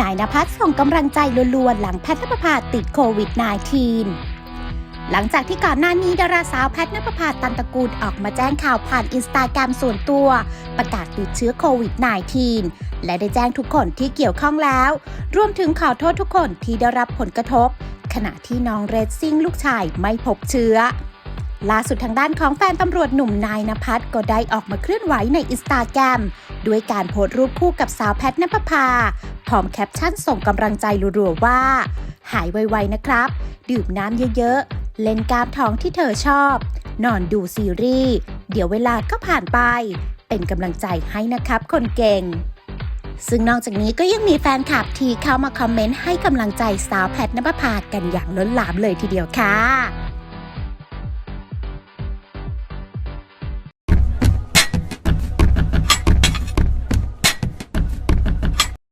นายนภัสส่งกำลังใจล้วนๆหลังแพทย์นภพาติดโควิด -19 หลังจากที่ก่อนหน้านี้ดาราสาวแพทย์นภพาตันตะกูลออกมาแจ้งข่าวผ่านอินสตาแกรมส่วนตัว ประกาศติดเชื้อโควิด -19 และได้แจ้งทุกคนที่เกี่ยวข้องแล้ว รวมถึงขอโทษทุกคนที่ได้รับผลกระทบ ขณะที่น้องเรดซิ่งลูกชายไม่พบเชื้อ ล่าสุดทางด้านของแฟนตำรวจหนุ่มนายนภัสก็ได้ออกมาเคลื่อนไหวในอินสตาแกรมด้วยการโพสต์รูปคู่กับสาวแพทย์นภพาพร้อมแคปชั่นส่งกำลังใจรัวๆว่า หายไวๆนะครับ ดื่มน้ำเยอะๆ เล่นกล้ามท้องที่เธอชอบ นอนดูซีรีส์ เดี๋ยวเวลาก็ผ่านไป เป็นกำลังใจให้นะครับคนเก่งซึ่งนอกจากนี้ก็ยังมีแฟนคลับที่เข้ามาคอมเมนต์ให้กำลังใจสาวแพทย์นภพากันอย่างล้นหลามเลยทีเดียวค่ะ